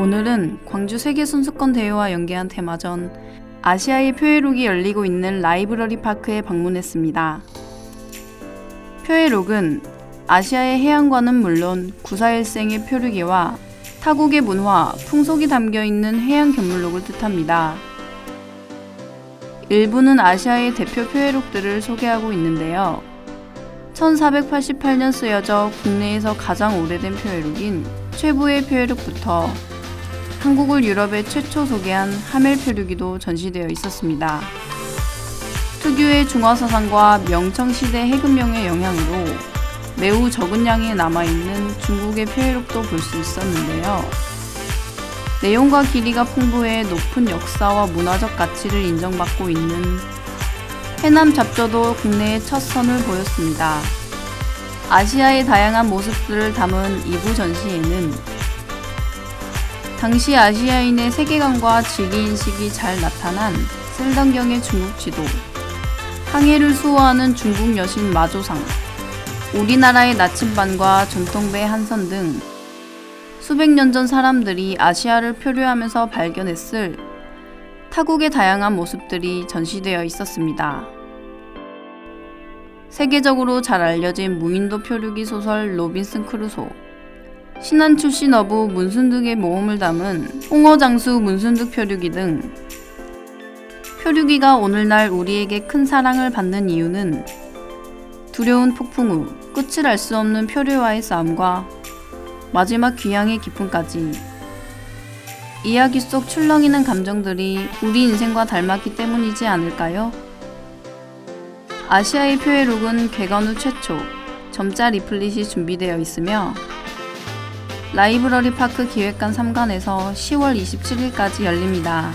오늘은 광주 세계선수권 대회와 연계한 테마전 아시아의 표회록이 열리고 있는 라이브러리 파크에 방문했습니다. 표회록은 아시아의 해양과는 물론 구사일생의 표류기와 타국의 문화, 풍속이 담겨 있는 해양 견물록을 뜻합니다. 일부는 아시아의 대표 표회록들을 소개하고 있는데요. 1488년 쓰여져 국내에서 가장 오래된 표회록인 최부의 표회록부터 한국을 유럽에 최초 소개한 하멜 표류기도 전시되어 있었습니다. 특유의 중화사상과 명청시대 해금령의 영향으로 매우 적은 양이 남아있는 중국의 표회록도 볼 수 있었는데요. 내용과 길이가 풍부해 높은 역사와 문화적 가치를 인정받고 있는 해남 잡조도 국내에 첫 선을 보였습니다. 아시아의 다양한 모습들을 담은 2부 전시회는 당시 아시아인의 세계관과 지리인식이 잘 나타난 셀던경의 중국 지도, 항해를 수호하는 중국 여신 마조상, 우리나라의 나침반과 전통배 한선 등 수백 년 전 사람들이 아시아를 표류하면서 발견했을 타국의 다양한 모습들이 전시되어 있었습니다. 세계적으로 잘 알려진 무인도 표류기 소설 로빈슨 크루소, 신안 출신 어부 문순득의 모험을 담은 홍어장수 문순득 표류기 등 표류기가 오늘날 우리에게 큰 사랑을 받는 이유는 두려운 폭풍 후 끝을 알 수 없는 표류와의 싸움과 마지막 귀향의 기쁨까지 이야기 속 출렁이는 감정들이 우리 인생과 닮았기 때문이지 않을까요? 아시아의 표회록은 개관 후 최초 점자 리플릿이 준비되어 있으며 라이브러리 파크 기획관 3관에서 10월 27일까지 열립니다.